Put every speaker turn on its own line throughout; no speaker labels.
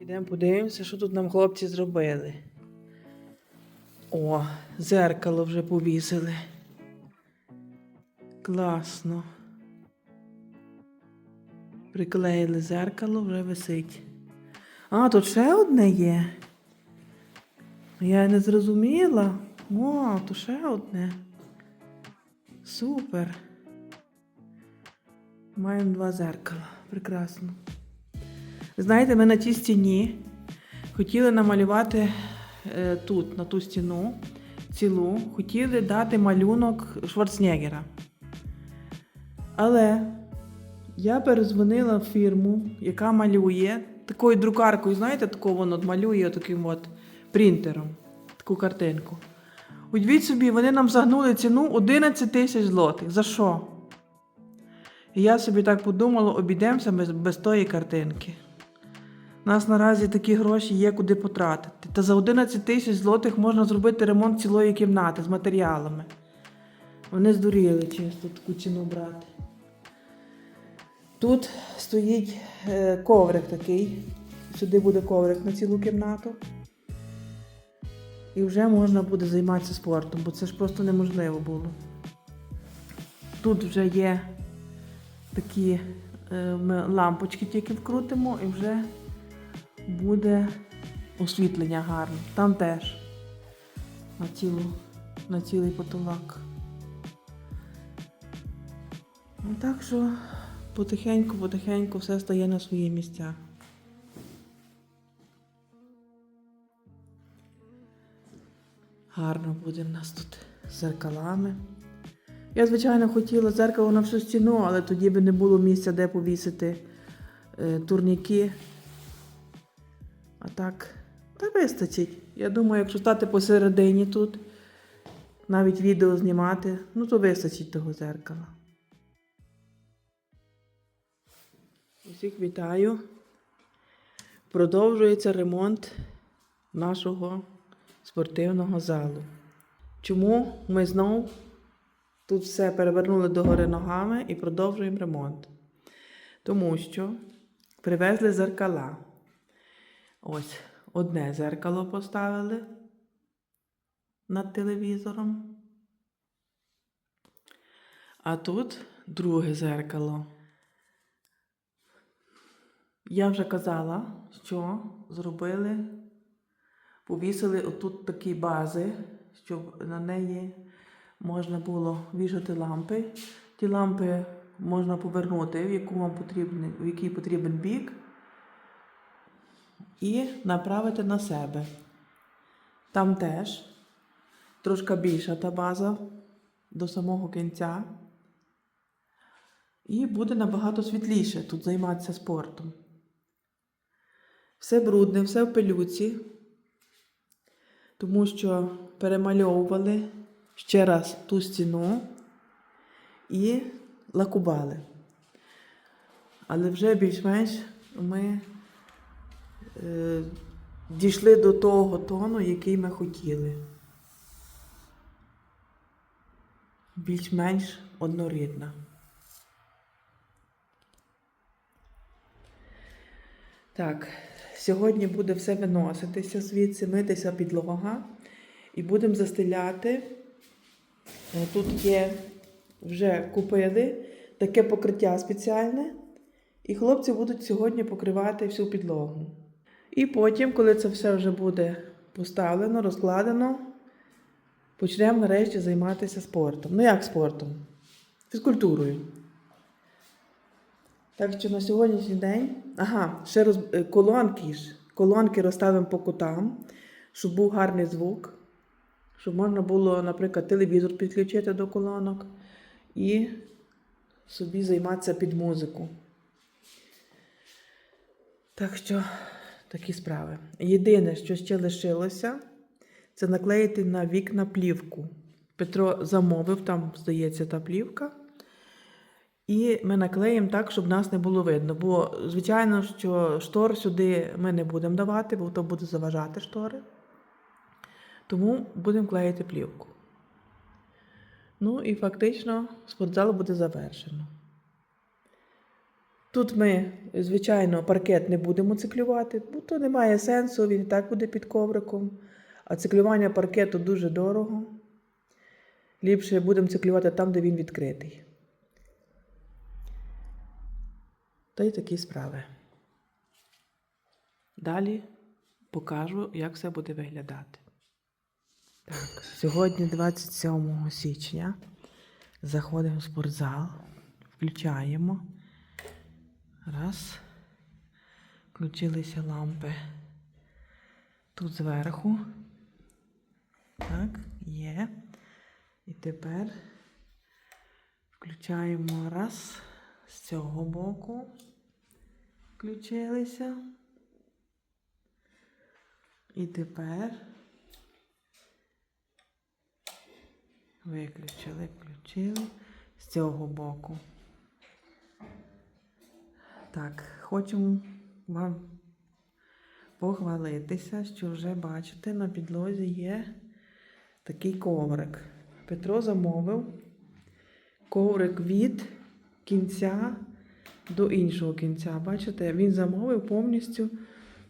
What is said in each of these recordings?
Ідемо подивимося, що тут нам хлопці зробили. О, зеркало вже повісили. Класно. Приклеїли зеркало, вже висить. А, тут ще одне є. Я не зрозуміла. О, тут ще одне. Супер. Маємо два зеркала. Прекрасно. Знаєте, ми на тій стіні хотіли намалювати е, тут, на ту стіну, цілу, хотіли дати малюнок Шварценеггера. Але я перезвонила в фірму, яка малює такою друкаркою, знаєте, таку воно малює таким от принтером, таку картинку. Уявіть собі, вони нам загнули ціну 11 тисяч злотих. За що? І я собі так подумала, обійдемося без, без тої картинки. У нас наразі такі гроші є куди потратити. Та за 11 тисяч злотих можна зробити ремонт цілої кімнати з матеріалами. Вони здуріли чисто таку ціну брати. Тут стоїть е, коврик такий. Сюди буде коврик на цілу кімнату. І вже можна буде займатися спортом, бо це ж просто неможливо було. Тут вже є такі е, ми лампочки тільки вкрутимо і вже буде освітлення гарне. Там теж на, цілу, на цілий потолок. Ну, так що потихеньку-потихеньку все стає на свої місця. Гарно буде в нас тут з зеркалами. Я, звичайно, хотіла зеркало на всю стіну, але тоді би не було місця, де повісити е, турніки. Так, та вистачить. Я думаю, якщо стати посередині тут, навіть відео знімати, ну то вистачить того зеркала. Усіх вітаю. Продовжується ремонт нашого спортивного залу. Чому ми знов тут все перевернули догори ногами і продовжуємо ремонт? Тому що привезли зеркала. Ось одне зеркало поставили над телевізором. А тут друге зеркало. Я вже казала, що зробили, повісили отут такі бази, щоб на неї можна було вішати лампи. Ті лампи можна повернути, в яку вам потрібен, в який потрібен бік, і направити на себе. Там теж трошки більша та база до самого кінця. І буде набагато світліше тут займатися спортом. Все брудне, все в пилюці, тому що перемальовували ще раз ту стіну і лакували. Але вже більш-менш ми дійшли до того тону, який ми хотіли. Більш-менш однорідна. Так, сьогодні буде все виноситися звідси, митися підлога і будемо застеляти. Е, Тут є вже купили таке покриття спеціальне, і хлопці будуть сьогодні покривати всю підлогу. І потім, коли це все вже буде поставлено, розкладено, почнемо нарешті займатися спортом. Ну як спортом? Фізкультурою. Так що на сьогоднішній день, ага, ще роз... е, колонки ж. Колонки розставимо по кутам, щоб був гарний звук, щоб можна було, наприклад, телевізор підключити до колонок і собі займатися під музику. Так що такі справи. Єдине, що ще лишилося, це наклеїти на вікна плівку. Петро замовив, там, здається, та плівка. І ми наклеїмо так, щоб нас не було видно. Бо, звичайно, що штор сюди ми не будемо давати, бо то буде заважати штори. Тому будемо клеїти плівку. Ну і фактично спортзал буде завершено. Тут ми, звичайно, паркет не будемо циклювати, бо то немає сенсу, він і так буде під ковриком. А циклювання паркету дуже дорого. Ліпше будемо циклювати там, де він відкритий. Та й такі справи. Далі покажу, як все буде виглядати. Так, сьогодні 27 січня. Заходимо в спортзал, включаємо. Раз. Включилися лампи тут зверху. Так, є. І тепер включаємо раз з цього боку. Включилися. І тепер виключили, включили з цього боку. Так, хочу вам похвалитися, що вже бачите, на підлозі є такий коврик. Петро замовив коврик від кінця до іншого кінця. Бачите, він замовив повністю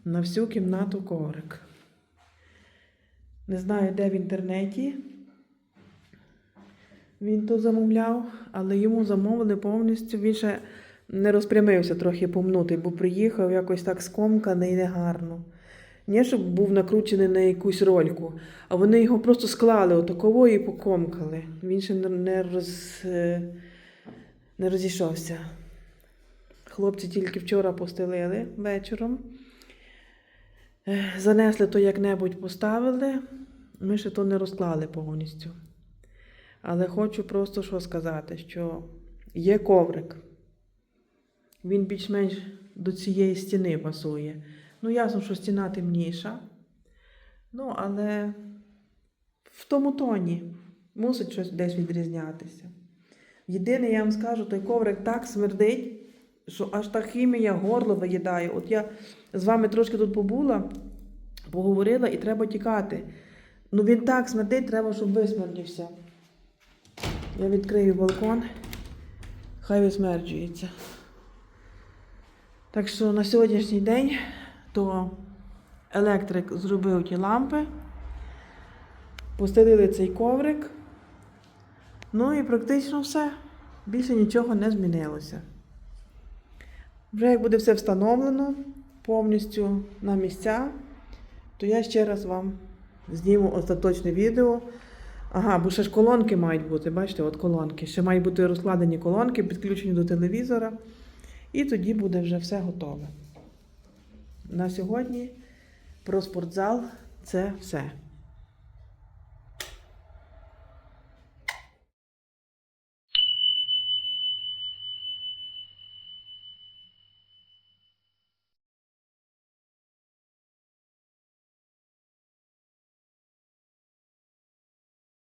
на всю кімнату коврик. Не знаю, де в інтернеті він то замовляв, але йому замовили повністю. Він ще не розпрямився трохи помнутий, бо приїхав якось так скомканий негарно. Не щоб був накручений на якусь рольку, а вони його просто склали отаково і покомкали. Він ще не- не, роз, е, не розійшовся. Хлопці тільки вчора постелили вечором. Е, Занесли то як-небудь поставили. Ми ще то не розклали повністю. Але хочу просто що сказати, що є коврик. Він більш-менш до цієї стіни пасує. Ну, ясно, що стіна темніша. Ну, але в тому тоні мусить щось десь відрізнятися. Єдине, я вам скажу, той коврик так смердить, що аж та хімія горло виїдає. От я з вами трошки тут побула, поговорила і треба тікати. Ну він так смердить, треба, щоб висмердівся. Я відкрию балкон, хай висмерджується. Так що на сьогоднішній день то електрик зробив ті лампи, постелили цей коврик. Ну і практично все. Більше нічого не змінилося. Вже як буде все встановлено повністю на місця, то я ще раз вам зніму остаточне відео. Ага, бо ще ж колонки мають бути, бачите, от колонки. Ще мають бути розкладені колонки, підключені до телевізора. І тоді буде вже все готове. На сьогодні про спортзал це все.